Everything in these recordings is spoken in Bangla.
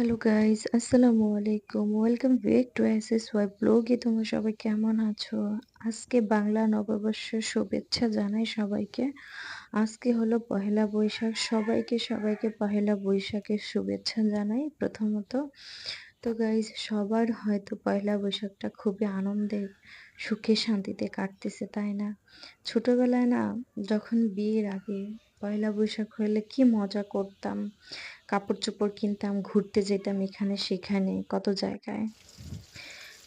হ্যালো গাইস আসসালামু আলাইকুম welcome back to S S Y ব্লগে তোমরা সবাই কেমন আছো? আজকে বাংলা নববর্ষের শুভেচ্ছা জানাই সবাইকে। আজকে হলো পহেলা বৈশাখ। সবাইকে সবাইকে পহেলা বৈশাখের শুভেচ্ছা জানাই প্রথমত। তো গাইজ সবার হয়তো পয়লা বৈশাখটা খুবই আনন্দে, সুখে, শান্তিতে কাটতেছে, তাই না? ছোটোবেলায় না, যখন বিয়ের আগে পয়লা বৈশাখ হলে কি মজা করতাম। কাপড় চোপড় কিনতাম, ঘুরতে যেতাম এখানে সেখানে, কত জায়গায়।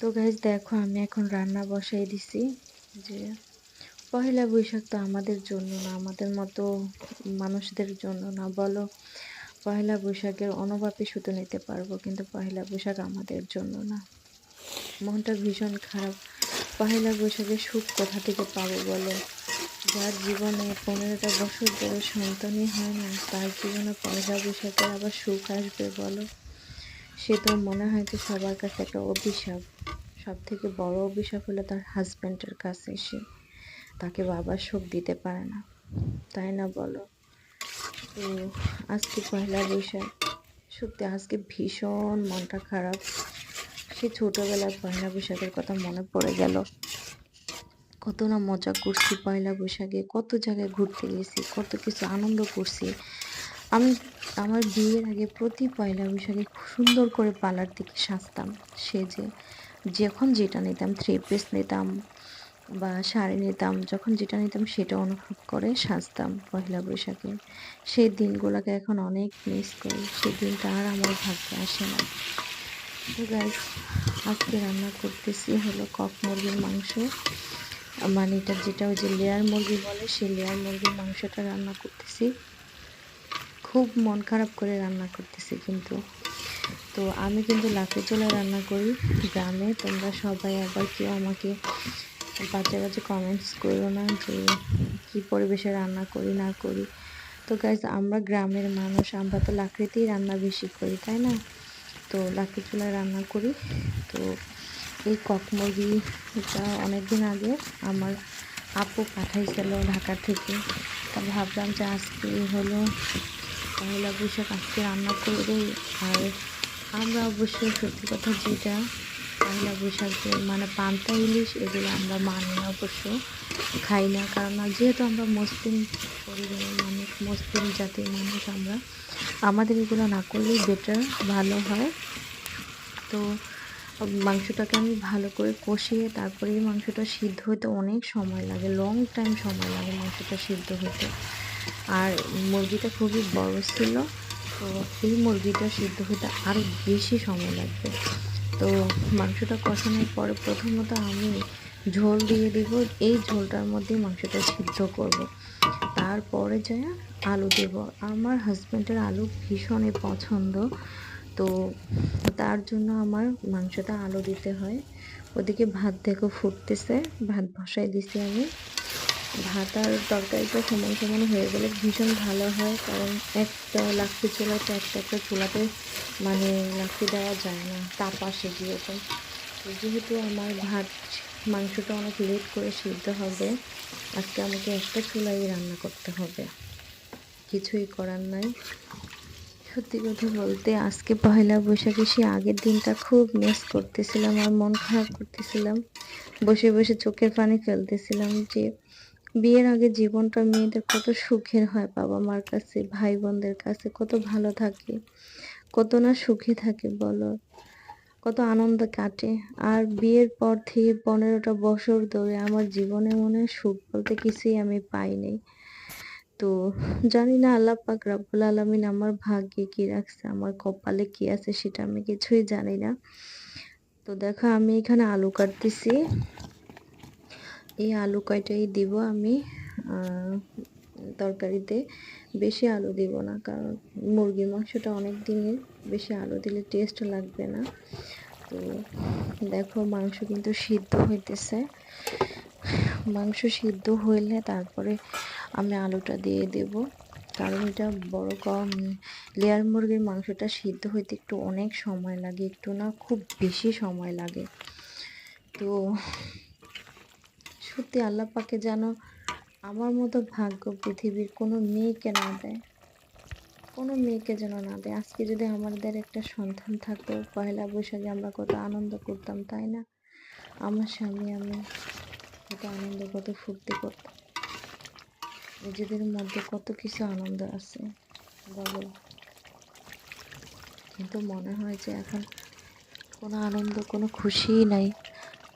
তো গাইজ দেখো আমি এখন রান্না বসাই দিছি যে পয়লা বৈশাখ তো আমাদের জন্য না, আমাদের মতো মানুষদের জন্য না, বলো। পয়লা বৈশাখের অনুভূতি শুধু নিতে পারব, কিন্তু পয়লা বৈশাখ আমাদের জন্য না। মনটা ভীষণ খারাপ। পয়লা বৈশাখের সুখ কোথা থেকে পাবো, বলো? যার জীবনে পনেরোটা বছর ধরে সন্তানই হয় না, তার জীবনে পয়লা বৈশাখের আবার সুখ আসবে বলো? সে তো মনে হয় যে সবার কাছে একটা অভিশাপ। সব থেকে বড় অভিশাপ হলো তার হাজব্যান্ডের কাছে এসে। তাকে বাবার সুখ দিতে পারে না। তাই না বলো? তো আজকে পয়লা বৈশাখ। সত্যি আজকে ভীষণ মনটা খারাপ। সে ছোটোবেলায় পয়লা বৈশাখের কথা মনে পড়ে গেল। কত না মজা করছি পয়লা বৈশাখে, কত জায়গায় ঘুরতে গেছি, কত কিছু আনন্দ করছি। আমি আমার বিয়ের আগে প্রতি পয়লা বৈশাখে খুব সুন্দর করে পার্লার থেকে সাজতাম, সেজে যখন যেটা নিতাম থ্রি পিস নিতাম বা শাড়ি নিতাম, যখন যেটা নিতাম সেটা অনুভব করে সাজতাম পয়লা বৈশাখে। সেই দিনগুলোকে এখন অনেক মিস করি, সেই দিনটা আর আমার ভাগ্যে আসে না। তো আজকে রান্না করতেছি হলো কক মুরগির মাংস। মানে এটা যেটা ওই যে লেয়ার মুরগি বলে, সেই লেয়ার মুরগির মাংসটা রান্না করতেছি। খুব মন খারাপ করে রান্না করতেছি কিন্তু। তো আমি কিন্তু লাফে চলে রান্না করি গ্রামে, তোমরা সবাই আবার কেউ আমাকে বাজে বাজে কমেন্টস করো না যে কী পরিবেশে রান্না করি, না করি। তো গাইজ আমরা গ্রামের মানুষ, আমরা তো লাকড়িতেই রান্না বেশি করি, তাই না? তো লাকড়ি চুলায় রান্না করি। তো এই কক মুরগিটা অনেকদিন আগে আমার আপু পাঠাইছিল ঢাকা থেকে। তা ভাবলাম যে আজকে হলো। পয়লা বৈশাখ আজকে রান্না করে আর আমরা অবশ্যই সত্যি কথা যেটা পয়লা বৈশাখে মানে পান্তা ইলিশ এগুলো আমরা মানি না অবশ্য, খাই না। কারণ যেহেতু আমরা মুসলিম পরিবারের মানুষ, মুসলিম জাতির মানুষ আমরা, আমাদের এগুলো না করলেই বেটার ভালো হয়। তো মাংসটাকে আমি ভালো করে কষিয়ে তারপরে এই মাংসটা সিদ্ধ হতে অনেক সময় লাগে লং টাইম সময় লাগে মাংসটা সিদ্ধ হতে। আর মুরগিটা খুবই বড় ছিল, তো এই মুরগিটা সিদ্ধ হতে আরও বেশি সময় লাগবে। তো মাংসটা কষানোর পরে প্রথমত আমি ঝোল দিয়ে দিব, এই ঝোলটার মধ্যে মাংসটা সিদ্ধ করব। তারপরে যায় আলু দেব। আমার হাজব্যান্ডের আলু ভীষণই পছন্দ। তো তার জন্য আমার মাংসটা আলু দিতে হয়। ওদিকে ভাত দেখো ফুটতেছে, ভাত বসাই দিছি আমি। ভাত আর তরকারিটা সমান সমান হয়ে গেলে ভীষণ ভালো হয়, কারণ একটা লাকড়ি চুলাতে একটা একটা চুলাতে মানে লাকড়ি দেওয়া যায় না, তাপ আসে যেহেতু যেহেতু আমার ভাত, মাংসটা অনেক লেট করে সিদ্ধ হবে, আজকে আমাকে একটা চুলাই রান্না করতে হবে। কিছুই করার নাই। সত্যি কথা বলতে আজকে পয়লা বৈশাখে সে আগের দিনটা খুব মিস করতেছিলাম আর মন খারাপ করতেছিলাম। বসে বসে চোখের পানি ফেলতেছিলাম যে বিয়ের আগে জীবনটা মেয়েদের কত সুখের হয় বাবা মার কাছে ভাই বোনদের কাছে, কত ভালো থাকে, কত না সুখে থাকে বলো, কত আনন্দ কাটে। আর বিয়ের পর থেকে পনেরোটা বছর ধরে আমার জীবনে মনে সুখ বলতে কিছুই আমি পাইনি তো জানি না আল্লাহ পাক রাব্বুল আলমিন আমার ভাগ্যে কি রাখছে, আমার কপালে কি আছে সেটা আমি কিছুই জানি না। তো দেখো আমি এখানে আলু কাটতেছি। এই আলু কয়টাই দিব আমি? তরকারিতে বেশি আলু দিব না, কারণ মুরগির মাংসটা অনেক দিনের, বেশি আলু দিলে টেস্ট লাগবে না। তো দেখো মাংস কিন্তু সিদ্ধ হইতেছে। মাংস সিদ্ধ হইলে তারপরে আমি আলুটা দিয়ে দেব। কারণ এটা বড় কম লেয়ার মুরগির মাংসটা সিদ্ধ হইতে একটু অনেক সময় লাগে, একটু না খুব বেশি সময় লাগে। তো সত্যি আল্লাহ পাকে যেন আমার মতো ভাগ্য পৃথিবীর কোনো মেয়েকে না দেয়। কোনো মেয়েকে যেন না দেয়। আজকে যদি আমাদের একটা সন্তান থাকতো পয়লা বৈশাখে আমরা কত আনন্দ করতাম, তাই না? আমার স্বামী, আমি কত আনন্দ, কত ফুর্তি করতাম। নিজেদের মধ্যে কত কিছু আনন্দ আছে বলো কিন্তু মনে হয় যে এখন কোনো আনন্দ, কোনো খুশিই নাই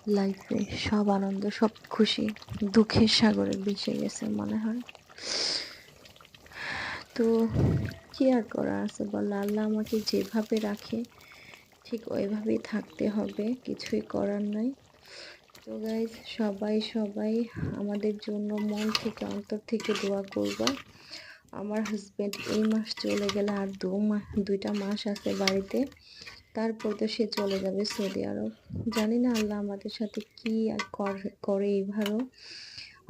লাইফে সব আনন্দ, সব খুশি, দুঃখের সাগরে ভেসে গেছে মনে হয়। তো কী আর করা আছে বল? আল্লাহ আমাকে যেভাবে রাখে, ঠিক ওইভাবেই থাকতে হবে, কিছুই করার নাই। তো গাইজ সবাই সবাই আমাদের জন্য মন থেকে, অন্তর থেকে দোয়া করবা। আমার হাজব্যান্ড এই মাস চলে গেলে আর দু মাস দুইটা মাস আছে বাড়িতে। তারপর তো সে চলে যাবে সৌদি আরব। জানি না আল্লাহ আমাদের সাথে কি আর করে এইভাবেও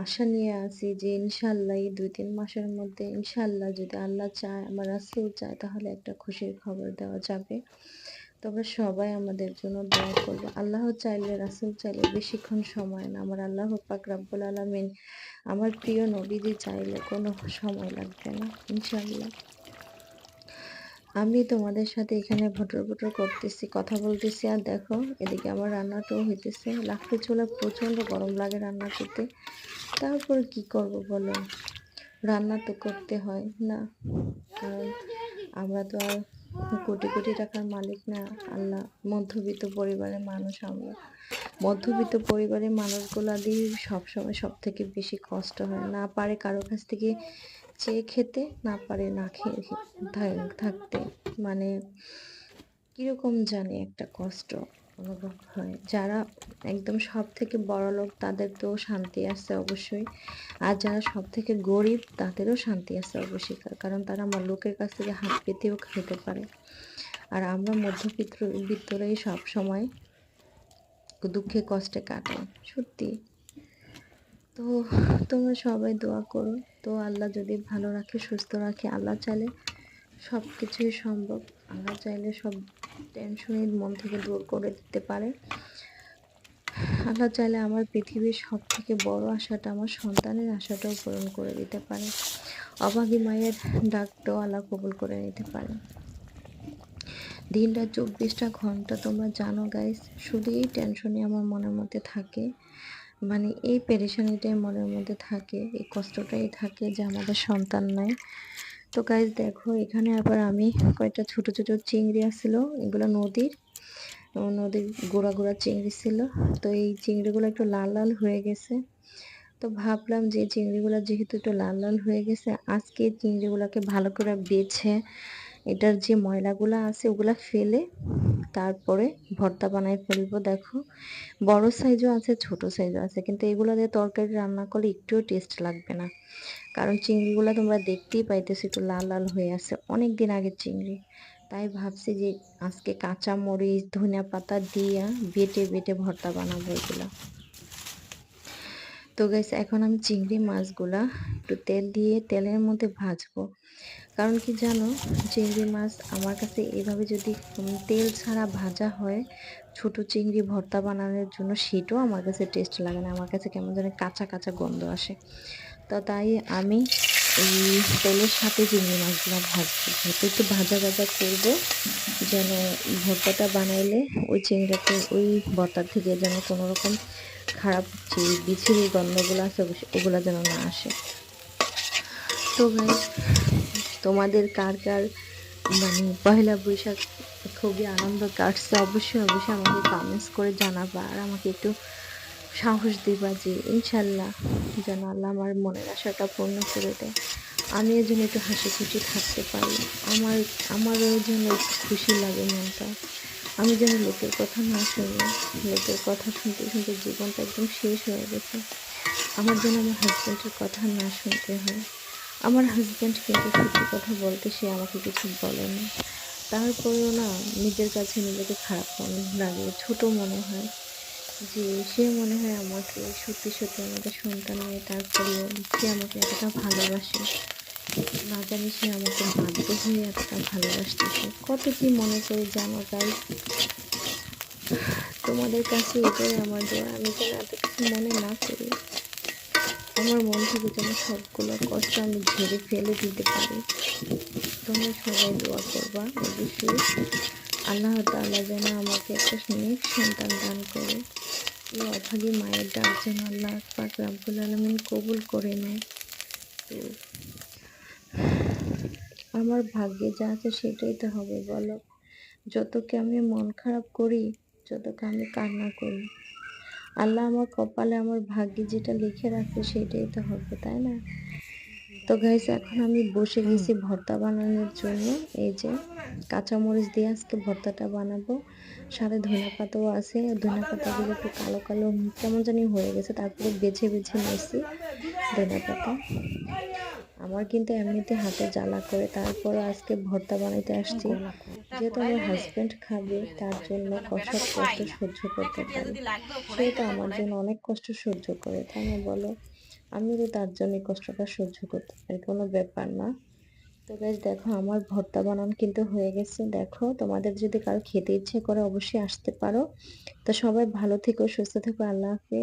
আশা নিয়ে আছি যে ইনশাল্লাহ এই দুই তিন মাসের মধ্যে ইনশাল্লাহ যদি আল্লাহ চায়, আমার রাসুল চায়, তাহলে একটা খুশির খবর দেওয়া যাবে। তবে সবাই আমাদের জন্য দোয়া করবে। আল্লাহ চাইলে, রাসুল চাইলে বেশিক্ষণ সময় না। আমার আল্লাহ পাক রাব্বুল আলমিন আমার প্রিয় নবীদি চাইলে কোনো সময় লাগবে না ইনশাল্লাহ আমি তোমাদের সাথে এখানে ভটর ভটর করতেছি, কথা বলতেছি। আর দেখো, এদিকে আমার রান্নাটাও হইতেছে। লাকড়ি চুলা প্রচণ্ড গরম লাগে রান্না করতে। তারপর কি করব বলো? রান্না তো করতে হয় না। কারণ আমরা তো আর কোটি কোটি টাকার মালিক না, আল্লাহ। মধ্যবিত্ত পরিবারের মানুষ আমরা। মধ্যবিত্ত পরিবারের মানুষগুলা দিয়ে সবসময় সব থেকে বেশি কষ্ট হয়। না পারে কারও কাছ থেকে চেয়ে খেতে, না পারে না খেয়ে থাকতে। মানে কীরকম জানি একটা কষ্ট। অনুভব হয়। যারা একদম সব থেকে বড় লোক তাদের তো শান্তি আছে অবশ্যই। আর যারা সব থেকে গরিব, তাদেরও শান্তি আছে অবশ্যই। কারণ তারা আমার লোকের কাছ থেকে হাত পেতেও খেতে পারে। আর আমরা মধ্যবিত্ত বিত্তরাই সব সময় দুঃখে কষ্টে কাটাই, সত্যি। তো তোমরা সবাই দোয়া করো। তো আল্লাহ যদি ভালো রাখে, সুস্থ রাখে, আল্লাহ চাইলে সব কিছুই সম্ভব। আল্লাহ চাইলে সব টেনশনই মন থেকে দূর করে দিতে পারে। আল্লাহ চাইলে আমার পৃথিবীর সব থেকে বড় আশাটা, আমার সন্তানের আশাটাও পূরণ করে দিতে পারে। অভাগী মায়ের ডাকটাও আল্লাহ কবুল করে নিতে পারে। দিনটা চব্বিশটা ঘণ্টা তোমরা জানো গাইস শুধু এই টেনশনই আমার মনের মধ্যে থাকে। মানে এই পেরেশানিটাই মনের মধ্যে থাকে, এই কষ্টটাই থাকে যে আমাদের সন্তান নাই। তো গাইজ দেখো, এখানে আবার আমি কয়েকটা ছোট ছোট চিংড়ি আসছিল এগুলো নদীর। নদীর গোড়া গোড়া চিংড়ি ছিল। তো এই চিংড়িগুলো একটু লাল লাল হয়ে গেছে। তো ভাবলাম যে চিংড়িগুলো যেহেতু একটু লাল লাল হয়ে গেছে, আজকে চিংড়িগুলোকে ভালো করে বেছে এটার যে ময়লাগুলো আছে, ওগুলা ফেলে তারপরে ভর্তা বানাই ফেলব। দেখো, বড় সাইজও আছে, ছোট সাইজও আছে, কিন্তু এগুলো দিয়ে তরকারি রান্না করলে একটুও টেস্ট লাগবে না। কারণ চিংড়িগুলো তোমরা দেখতেই পাইতেছো, একটু লাল লাল হয়ে আছে। অনেক দিন আগের চিংড়ি। তাই ভাবছি যে আজকে কাঁচা মরিচ, ধনিয়া পাতা দিয়ে বেটে বেটে ভর্তা বানাবো এগুলো। তো গাইস এখন আমি চিংড়ি মাছগুলা একটু তেল দিয়ে তেলের মধ্যে ভাজবো। কারণ কি জানো, চিংড়ি মাছ আমার কাছে এভাবে যদি তেল ছাড়া ভাজা হয়, ছোট চিংড়ি ভর্তা বানানোর জন্য সেটাও আমার কাছে টেস্ট লাগে না। আমার কাছে কেমন যেন কাঁচা কাঁচা গন্ধ আসে। তো তাই আমি এই তেলের সাথে চিংড়ি মাছগুলো ভাজবো যেহেতু একটু ভাজা ভাজা করব, যেন ভর্তাটা বানাইলে ওই চিংড়িটাকে ওই ভর্তার থেকে যেন কোনো রকম খারাপ যে বিছিরি গন্ধগুলো আছে ওগুলো যেন না আসে। তো ভাই তোমাদের কার কার মানে পয়লা বৈশাখ খুবই আনন্দ কাটছে, অবশ্যই অবশ্যই আমাকে কমেন্টস করে জানাবা, আর আমাকে একটু সাহস দিবা যে ইনশাল্লাহ যেন আল্লাহ আমার মনের আশাটা পূর্ণ করে দেয়। আমি এর জন্য একটু হাসি খুশি থাকতে পারি। আমার, আমারও জন্য একটু খুশি লাগে মনটা। আমি যেন লোকের কথা না শুনি, লোকের কথা শুনতে শুনতে জীবনটা একদম শেষ হয়ে গেছে। আমার যেন আমার হাজব্যান্ডের কথা না শুনতে হয়। আমার হাজব্যান্ড কিন্তু সত্যি কথা বলতে সে আমাকে কিছু বলে না। তারপরেও না নিজের কাছে নিজেকে খারাপ মনে লাগে, ছোট মনে হয়। যে সে মনে হয় আমাকে সত্যি সত্যি আমাকে সন্তান নিয়ে তারপরেও সে আমাকে এতটা ভালোবাসে। না জানি সে আমাকে বাধ্য হয়ে এতটা ভালোবাসতেছে। কত কি মনে করে জানো তাই তোমাদের কাছে এটাই আমার দোয়া আমি যেন এত কিছু মনে না করি। আমার মন থেকে যেন সবগুলো কষ্ট আমি ঝেড়ে ফেলে দিতে পারি। তোমরা সবাই দোয়া করবা, অবশ্যই। আল্লাহ তাআলা যেন আমাকে একটা নেক সন্তান দান করে। এই অভাগী মায়ের ডাক যেন আল্লাহ পাক রাব্বুল আলামিন কবুল করে নেয়। তো আমার ভাগ্যে যা আছে সেটাই তো হবে, বলো। যতকে আমি মন খারাপ করি, যতকে আমি কান্না করি, আল্লাহ আমার কপালে আমার ভাগ্যে যেটা লিখে রাখছে সেটাই তো হবে, তাই না? তো গাইস এখন আমি বসে গেছি ভর্তা বানানোর জন্য। এই যে কাঁচামরিচ দিয়ে আজকে ভর্তাটা বানাবো। সাথে ধনে পাতাও আছে। ধনে পাতাগুলো একটু কালো কালো কেমন জানি হয়ে গেছে, তারপরে বেছে বেছে নিয়েছি ধনে পাতা আমার কিন্তু এমনিতে হাতে জ্বালা করে তারপরে আজকে ভর্তা বানাইতে আসছি। যেহেতু আমার হাজব্যান্ড খাবে, তার জন্য কষ্ট কষ্ট সহ্য করতে পারি। সে তো আমার জন্য অনেক কষ্ট সহ্য করে, তাই না বলো? আমি তো তার জন্য কষ্টটা সহ্য করতে পারি। কোনো ব্যাপার না। তো বেশ, দেখো আমার ভর্তা বানান কিন্তু হয়ে গেছে। দেখো, তোমাদের যদি কারও খেতে ইচ্ছে করে অবশ্যই আসতে পারো। তো সবাই ভালো থেকো, সুস্থ থেকো, আল্লাহ হাফিজ।